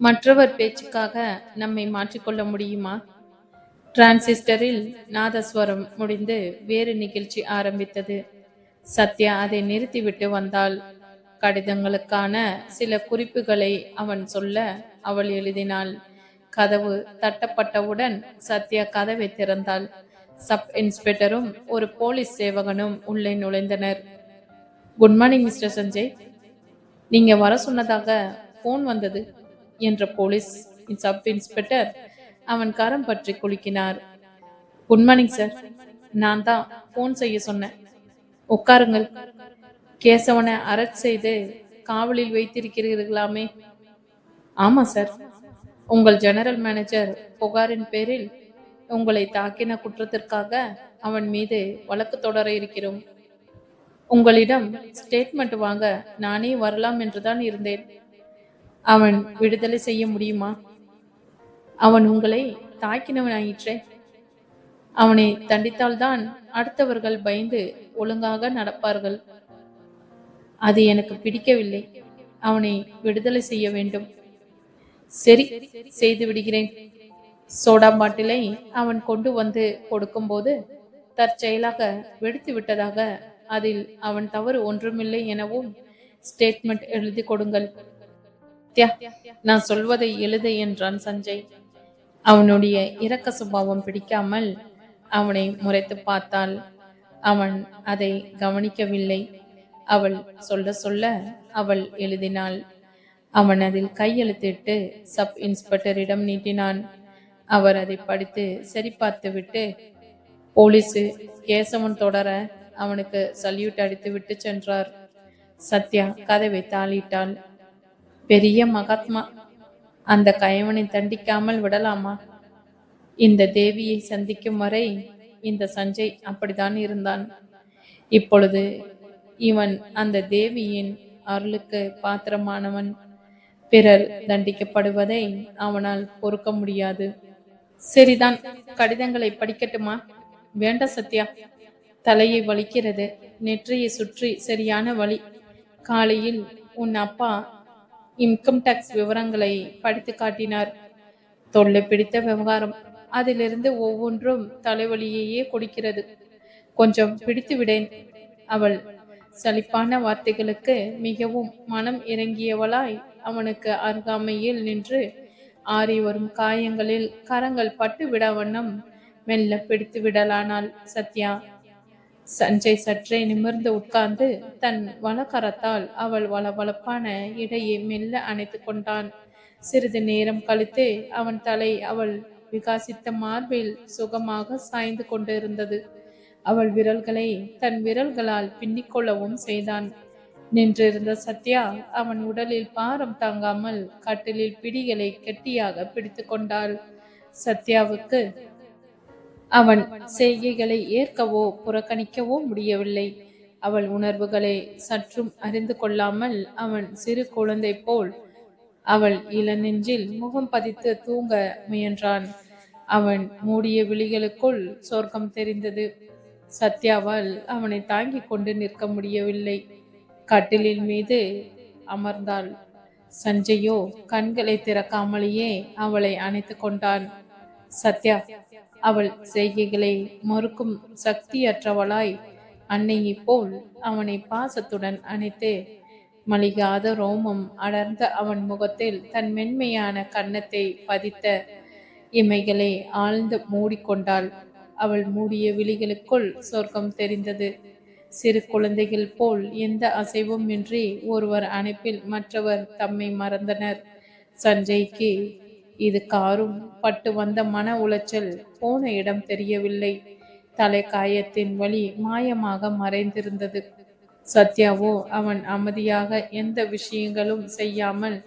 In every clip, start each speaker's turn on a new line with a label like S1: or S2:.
S1: மற்றவர் பேச்சுக்காக நம்மை மாற்றிக்கொள்ள முடியுமா? டிரான்சிஸ்டரில் நாதஸ்வரம் முடிந்து வேறு நிகழ்ச்சி ஆரம்பித்தது. சத்யா அதை நிறுத்திவிட்டு வந்தாள். கடிதங்களுக்கான சில குறிப்புகளை அவன் சொல்ல அவள் எழுதினாள். கதவு தட்டப்பட்டவுடன் சத்யா கதவை திறந்தாள். சப் இன்ஸ்பெக்டரும் ஒரு போலீஸ் சேவகனும் உள்ளே நுழைந்தனர். Good morning mister Sanjay. நீங்க வர சொன்னதாக ஃபோன் வந்தது. என்ற போலீஸ் சப் இன்ஸ்பெக்டர் அவன் கரம் பற்றி குலுக்கினார். Good morning sir. நான் தான் ஃபோன் செய்ய சொன்னேன். உட்காருங்கள். கேசவனை அரெஸ்ட் செய்து காவலில் வைத்திருக்கிறீர்களாமே? ஆமா சார். உங்கள் ஜெனரல் மேனேஜர் புகாரின் பேரில் உங்களை தாக்கின குற்றத்திற்காக அவன் மீது வழக்கு தொடர இருக்கிறோம். உங்களிடம் ஸ்டேட்மெண்ட் வாங்க நானே வரலாம் என்றுதான் இருந்தேன். அவன் விடுதலை செய்ய முடியுமா? அவன் உங்களை தாக்கினவனாயிற்றே. அவனை தண்டித்தால்தான் அடுத்தவர்கள் பயந்து ஒழுங்காக நடப்பார்கள். அது எனக்கு பிடிக்கவில்லை. அவனை விடுதலை செய்ய வேண்டும். சரி செய்து விடுகிறேன். சோடா பாட்டிலை அவன் கொண்டு வந்து கொடுக்கும்போது தற்செயலாக வெடித்து விட்டதாக அதில் அவன் தவறு ஒன்றுமில்லை எனவும் ஸ்டேட்மெண்ட் எழுதி கொடுங்கள். தியா நான் சொல்வதை எழுது என்றான் சஞ்சய். அவனுடைய இரக்க சுபாவம் பிடிக்காமல் அவனை முறைத்து பார்த்தாள். அவன் அதை கவனிக்கவில்லை. அவள் சொல்ல சொல்ல அவள் எழுதினாள். அவன் அதில் கையெழுத்திட்டு சப் இன்ஸ்பெக்டரிடம் நீட்டினான். அவர் அதை படித்து சரி பார்த்துவிட்டு போலீஸு கேசவன் தொடர அவனுக்கு சல்யூட் அடித்து விட்டு சென்றார். சத்யா கதவை தாளிட்டாள். பெரிய மகாத்மா அந்த கயவனை தண்டிக்காமல் விடலாமா? இந்த தேவியை சந்திக்கும் வரை இந்த சஞ்சய் அப்படித்தான் இருந்தான். இப்பொழுது இவன் அந்த தேவியின் அருளுக்கு பாத்திரமானவன். பிறர் தண்டிக்கப்படுவதை அவனால் பொறுக்க முடியாது. சரிதான் கடிதங்களை படிக்கட்டுமா? வேண்ட சத்யா. தலையை வலிக்கிறது. நெற்றியை சுற்றி சரியான வழி காலையில் உன் அப்பா இன்கம் டாக்ஸ் விவரங்களை படித்து காட்டினார். தொல்லை பிடித்த விவகாரம் அதிலிருந்து ஒவ்வொன்றும் தலைவலியையே கொடுக்கிறது. கொஞ்சம் பிடித்து விடேன். அவள் சலிப்பான வார்த்தைகளுக்கு மிகவும் மனம் இறங்கியவளாய் அவனுக்கு அருகாமையில் நின்று ஆறி வரும் காயங்களில் கரங்கள் பட்டு விட வண்ணம் மெல்ல பிடித்து விடலானாள் சத்யா. சஞ்சய் சற்றே நிமிர்ந்து உட்கார்ந்து தன் வலக்கரத்தால் அவள் வளவளப்பான இடையை மெல்ல அணைத்து கொண்டான். சிறிது நேரம் கழித்து அவன் தலை அவள் விகாசித்த மார்பில் சுகமாக சாய்ந்து கொண்டிருந்தது. அவள் விரல்களை தன் விரல்களால் பின்னிக்கொள்ளவும் செய்தான். நின்றிருந்த சத்யா அவன் உடலில் பாரம் தாங்காமல் கட்டிலில் பிடிகளை கெட்டியாக பிடித்து கொண்டாள். சத்யாவுக்கு அவன் செய்கைகளை ஏற்கவோ புறக்கணிக்கவோ முடியவில்லை. அவள் உணர்வுகளை சற்றும் அறிந்து கொள்ளாமல் அவன் சிறு குழந்தை போல் அவள் இளநெஞ்சில் முகம் பதித்து தூங்க முயன்றான். அவன் மூடிய விழிகளுக்குள் சொர்க்கம் தெரிந்தது. சத்யாவால் அவனை தாங்கிக் கொண்டு நிற்க முடியவில்லை. கட்டிலின் மீது அமர்ந்தாள். சஞ்சயோ கண்களை திறக்காமலேயே அவளை அணைத்து கொண்டான். சத்யா அவள் செய்கைகளை மறுக்கும் சக்தியற்றவளாய் அன்னையைப் போல் அவனை பாசத்துடன் அணைத்து மலிகாத ரோமம் அடர்ந்த அவன் முகத்தில் தன் மென்மையான கன்னத்தை பதித்த இமைகளை ஆழ்ந்து மூடிக்கொண்டாள். அவள் மூடிய விழிகளுக்குள் சொர்க்கம் தெரிந்தது. சிறு குழந்தைகள் போல் எந்த அசைவும் இன்றி ஒருவர் அணைப்பில் மற்றவர் தம்மை மறந்தனர். சஞ்சய்க்கு இது காரும் பட்டு வந்த மன உளைச்சல் போன இடம் தெரியவில்லை. தலை காயத்தின் வழி மாயமாக மறைந்திருந்தது. சத்யாவோ அவன் அமைதியாக எந்த விஷயங்களும் செய்யாமல்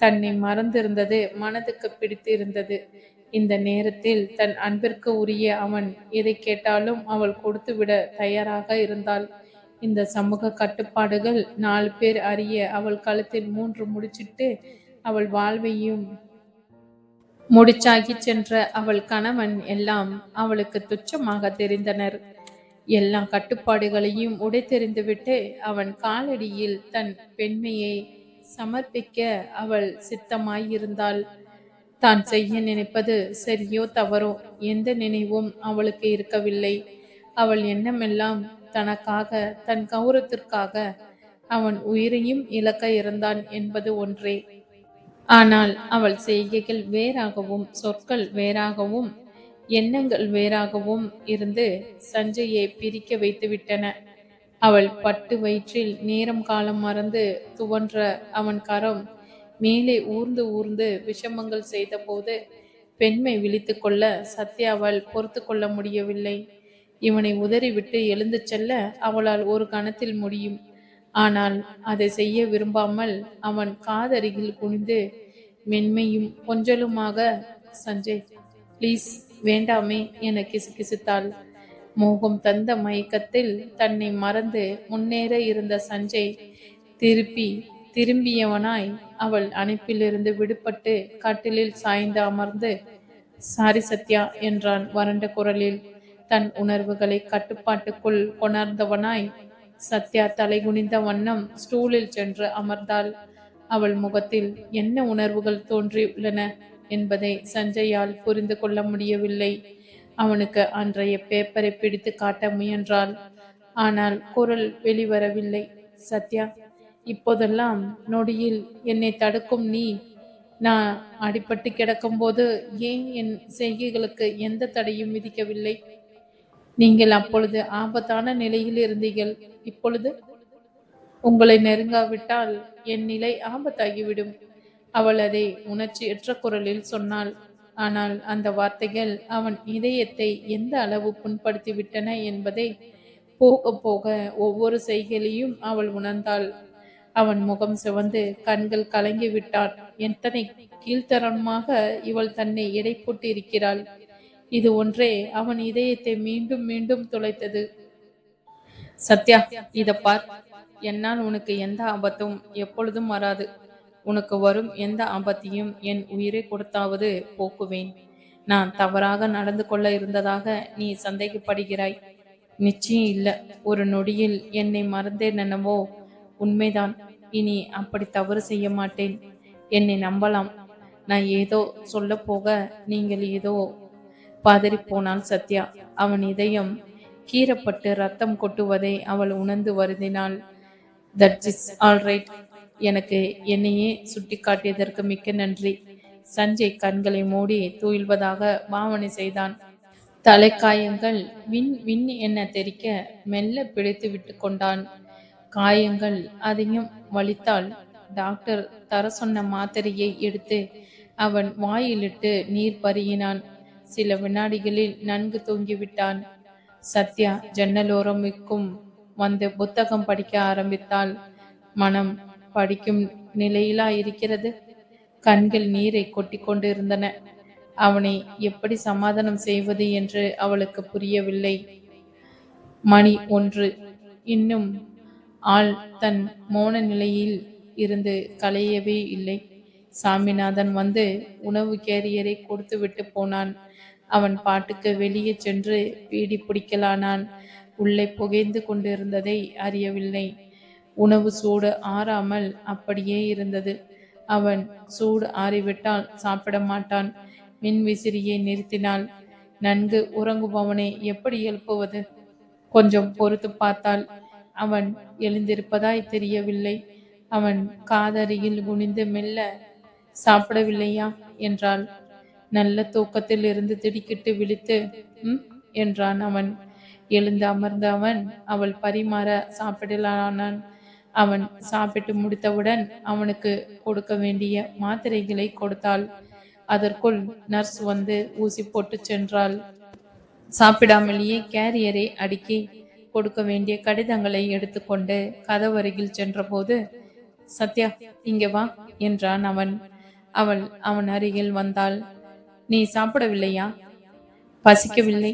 S1: தன்னை மறந்திருந்தது மனதுக்கு பிடித்திருந்தது. இந்த நேரத்தில் தன் அன்பிற்கு உரிய அவன் எதை கேட்டாலும் அவள் கொடுத்துவிட தயாராக இருந்தாள். இந்த சமூக கட்டுப்பாடுகள் நாலு பேர் அறிய அவள் கழுத்தில் மூன்று முடிச்சிட்டு அவள் வாழ்வையும் முடிச்சாகி சென்ற அவள் கணவன் எல்லாம் அவளுக்கு துச்சமாக தெரிந்தனர். எல்லா கட்டுப்பாடுகளையும் உடைத்தெறிந்துவிட்டு அவன் காலடியில் தன் பெண்மையை சமர்ப்பிக்க அவள் சித்தமாயிருந்தாள். தான் செய்ய நினைப்பது சரியோ தவறோ எந்த நினைவும் அவளுக்கு இருக்கவில்லை. அவள் எண்ணமெல்லாம் தனக்காக தன் கௌரவத்திற்காக அவன் உயிரையும் இழக்க இருந்தான் என்பது ஒன்றே. ஆனால் அவள் செய்கைகள் வேறாகவும் சொற்கள் வேறாகவும் எண்ணங்கள் வேறாகவும் இருந்து சஞ்சயை பிரிக்க வைத்துவிட்டன அவள் பட்டு வயிற்றில் நேரம் காலம் மறந்து துவன்ற அவன் கரம் மேலே ஊர்ந்து ஊர்ந்து விஷமங்கள் செய்தபோது பெண்மை விழித்து கொள்ள சத்யாவால் பொறுத்து கொள்ள முடியவில்லை. இவனை உதறிவிட்டு எழுந்து செல்ல அவளால் ஒரு கணத்தில் முடியும். ஆனால் அதை செய்ய விரும்பாமல் அவன் காதருகில் குனிந்து மென்மையும் கொஞ்சலுமாக சஞ்சய் ப்ளீஸ் வேண்டாமே என கிசுகிசுத்தாள். மோகம் தந்த மயக்கத்தில் தன்னை மறந்து முன்னேற இருந்த சஞ்சய் திருப்பி திரும்பியவனாய் அவள் அணைப்பிலிருந்து விடுபட்டு கட்டிலில் சாய்ந்து அமர்ந்து சாரி சத்யா என்றான் வறண்ட குரலில். தன் உணர்வுகளை கட்டுப்பாட்டுக்குள் கொணர்ந்தவனாய் சத்யா தலைகுனிந்த வண்ணம் ஸ்டூலில் சென்று அமர்ந்தாள். அவள் முகத்தில் என்ன உணர்வுகள் தோன்றியுள்ளன என்பதை சஞ்சயால் புரிந்து கொள்ள முடியவில்லை. அவனுக்கு அன்றைய பேப்பரை பிடித்து காட்ட முயன்றாள். ஆனால் குரல் வெளிவரவில்லை. சத்யா இப்போதெல்லாம் நொடியில் என்னை தடுக்கும் நீ. நான் அடிபட்டு கிடக்கும்போது ஏன் என் செய்கைகளுக்கு எந்த தடையும் விதிக்கவில்லை? நீங்கள் அப்பொழுது ஆபத்தான நிலையில் இருந்தீர்கள். இப்பொழுது உங்களை நெருங்காவிட்டால் என் நிலை ஆபத்தாகிவிடும். அவள் அதை உணர்ச்சியற்ற குரலில் சொன்னாள். ஆனால் அந்த வார்த்தைகள் அவன் இதயத்தை எந்த அளவு புண்படுத்திவிட்டன என்பதை போக போக ஒவ்வொரு செய்கையிலையும் அவள் உணர்ந்தாள். அவன் முகம் சிவந்து கண்கள் கலங்கி விட்டான் எத்தனை கீழ்த்தரமாக இவள் தன்னை எடை போட்டிருக்கிறாள். இது ஒன்றே அவன் இதயத்தை மீண்டும் மீண்டும் துளைத்தது. சத்யா இத பார். என்னால் உனக்கு எந்த ஆபத்தும் எப்பொழுதும் வராது. உனக்கு வரும் எந்த ஆபத்தையும் என் உயிரை கொடுத்தாவது போக்குவேன். நான் தவறாக நடந்து கொள்ள இருந்ததாக நீ சந்தேகப்படுகிறாய். நிச்சயம் இல்ல. ஒரு நொடியில் என்னை மறந்தேன் என்னவோ உண்மைதான். இனி அப்படி தவறு செய்ய மாட்டேன். என்னை நம்பலாம். நான் ஏதோ சொல்ல போக நீங்கள் ஏதோ பதறிப்போனாள் சத்யா. அவன் இதயம் கீறப்பட்டு ரத்தம் கொட்டுவதை அவள் உணர்ந்து வருந்தினாள். தட் இஸ் ஆல் ரைட் எனக்கு என்னையே சுட்டி காட்டியதற்கு மிக்க நன்றி. சஞ்சய் கண்களை மூடி தூயில்வதாக பாவனை செய்தான். தலைக்காயங்கள் வின் வின் என தெரிக்க மெல்ல பிடித்து விட்டு கொண்டான். காயங்கள் அதிகம் வலித்தால் டாக்டர் தர சொன்ன மாத்திரையை எடுத்து அவன் வாயிலிட்டு நீர் பருகினான். சில வினாடிகளில் நன்கு தூங்கிவிட்டான். சத்யா ஜன்னலோரமிக்கும் வந்து புத்தகம் படிக்க ஆரம்பித்தாள். மனம் படிக்கும் நிலையிலா இருக்கிறது? கண்கள் நீரை கொட்டி கொண்டிருந்தன. அவனை எப்படி சமாதானம் செய்வது என்று அவளுக்கு புரியவில்லை. மணி ஒன்று. இன்னும் ஆள் தன் மோன நிலையில் இருந்து கலையவே இல்லை. சாமிநாதன் வந்து உணவு கேரியரை கொடுத்து விட்டு போனான். அவன் பாட்டுக்கு வெளியே சென்று பீடி பிடிக்கலானான். உள்ளே புகைந்து கொண்டிருந்ததை அறியவில்லை. உணவு சூடு ஆறாமல் அப்படியே இருந்தது. அவன் சூடு ஆறிவிட்டால் சாப்பிட மாட்டான். மின் விசிறியை நிறுத்தினாள். நன்கு உறங்குபவனை எப்படி எழுப்புவது? கொஞ்சம் பொறுத்து பார்த்தால் அவன் எழுந்திருப்பதாய் தெரியவில்லை. அவன் காதருகில் குனிந்து மெல்ல சாப்பிடவில்லையா? என்றாள். நல்ல தூக்கத்தில் இருந்து திடுக்கிட்டு விழித்து ம் என்றான் அவன். எழுந்து அமர்ந்த அவன் அவள் பரிமாற சாப்பிடலானான். அவன் சாப்பிட்டு முடித்தவுடன் அவனுக்கு கொடுக்க வேண்டிய மாத்திரைகளை கொடுத்தாள். அதற்குள் நர்ஸ் வந்து ஊசி போட்டு சென்றாள். சாப்பிடாமலேயே கேரியரை அடுக்கி கொடுக்க வேண்டிய கடிதங்களை எடுத்துக்கொண்டு கதவருகில் சென்றபோது சத்யா இங்கே வா என்றான் அவன். அவள் அவன் அருகில் வந்தாள். நீ சாப்பிடவில்லையா? பசிக்கவில்லை.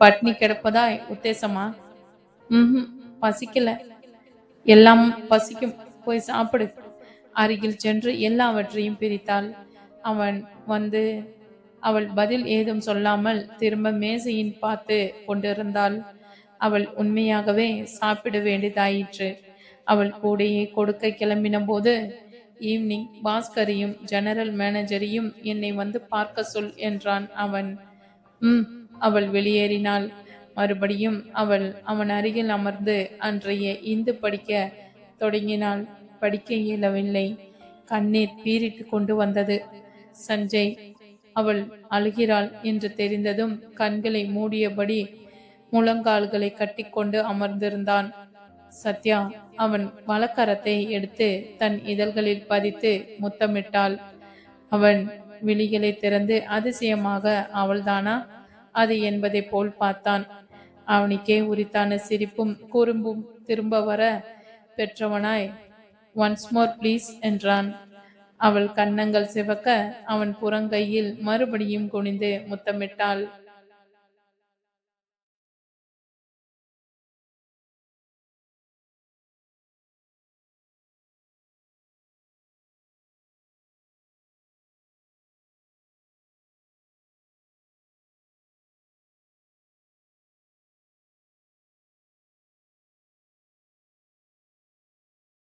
S1: பட்னி கிடப்பதாய் உத்தேசமா? ம் பசிக்கல. எல்லாம் பசிக்கும். போய் சாப்பிடு. அருகில் சென்று எல்லாவற்றையும் பிரித்தாள். அவன் வந்து அவள் பதில் ஏதும் சொல்லாமல் திரும்ப மேசையின் பார்த்து கொண்டிருந்தாள். அவள் உண்மையாகவே சாப்பிட வேண்டியதாயிற்று. அவள் கூடையை கொடுக்க கிளம்பின போது ஈவினிங் பாஸ்கரையும் ஜெனரல் மேனேஜரையும் என்னை வந்து பார்க்க சொல் என்றான் அவன். ம் அவள் வெளியேறினாள். மறுபடியும் அவள் அவன் அருகில் அமர்ந்து அன்றைய இந்து படிக்க தொடங்கினாள். படிக்க இயலவில்லை. கண்ணீர் பீறிட்டு கொண்டு வந்தது. சஞ்சய் அவள் அழுகிறாள் என்று தெரிந்ததும் கண்களை மூடியபடி முழங்கால்களை கட்டிக்கொண்டு அமர்ந்திருந்தான். சத்யா அவன் வலக்கரத்தை எடுத்து தன் இதழ்களில் பதித்து முத்தமிட்டாள். அவன் விழிகளை திறந்து அதிசயமாக அவள்தானா? அது என்பதை போல் பார்த்தான். அவனுக்கே உரித்தான சிரிப்பும் குறும்பும் திரும்ப வர பெற்றவனாய் ஒன்ஸ் மோர் ப்ளீஸ் என்றான். அவள் கன்னங்கள் சிவக்க அவன் புறங்கையில் மறுபடியும் குனிந்து முத்தமிட்டாள்.